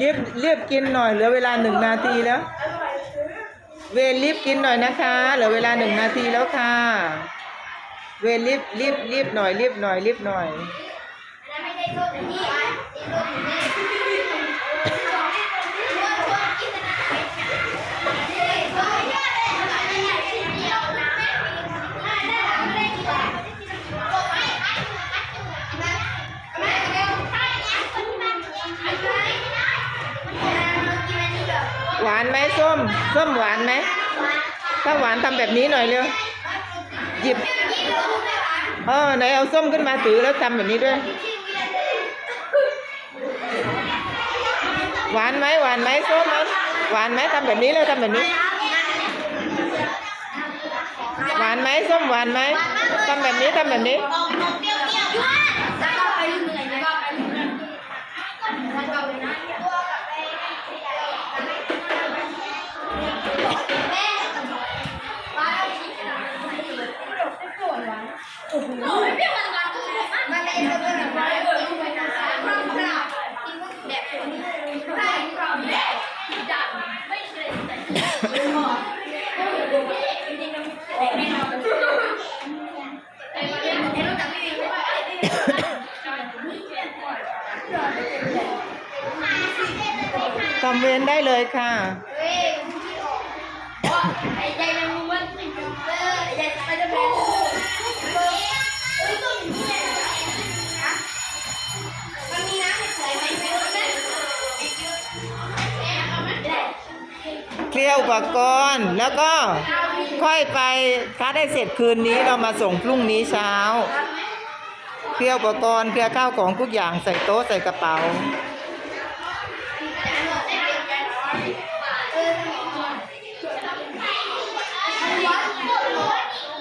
รีบรีบกินหน่อยเหลือเวลาหนึ่งนาทีแล้ว เวรรีบกินหน่อยนะคะ เหลือเวลาหนึ่งนาทีแล้วค่ะ เวรรีบรีบรีบหน่อยรีบหน่อยรีบหน่อยานไหมส้มส้มหวานไหมถ้าหวานทำแบบนี้หน่อยเร็วหยิบเออไหนเอาส้มขึ้นมาถือแล้วทำแบบนี้ด้วย หวานไหมหวานไหมส้มไหมหวานไหมทำแบบนี้แล้วทำแบบนี้ หวานไหมส้มหวานไหมทำแบบนี้ทำแบบนี้ คอมเมนต์ได้เลยค่ะะเคลียร์อุปกรณ์แล้วก็ค่อยไปถ้าได้เสร็จคืนนี้เรามาส่งพรุ่งนี้เช้า เคลียร์อุปกรณ์เคลียร์ข้าวของทุกอย่างใส่โต๊ะใส่กระเป๋า 我讹你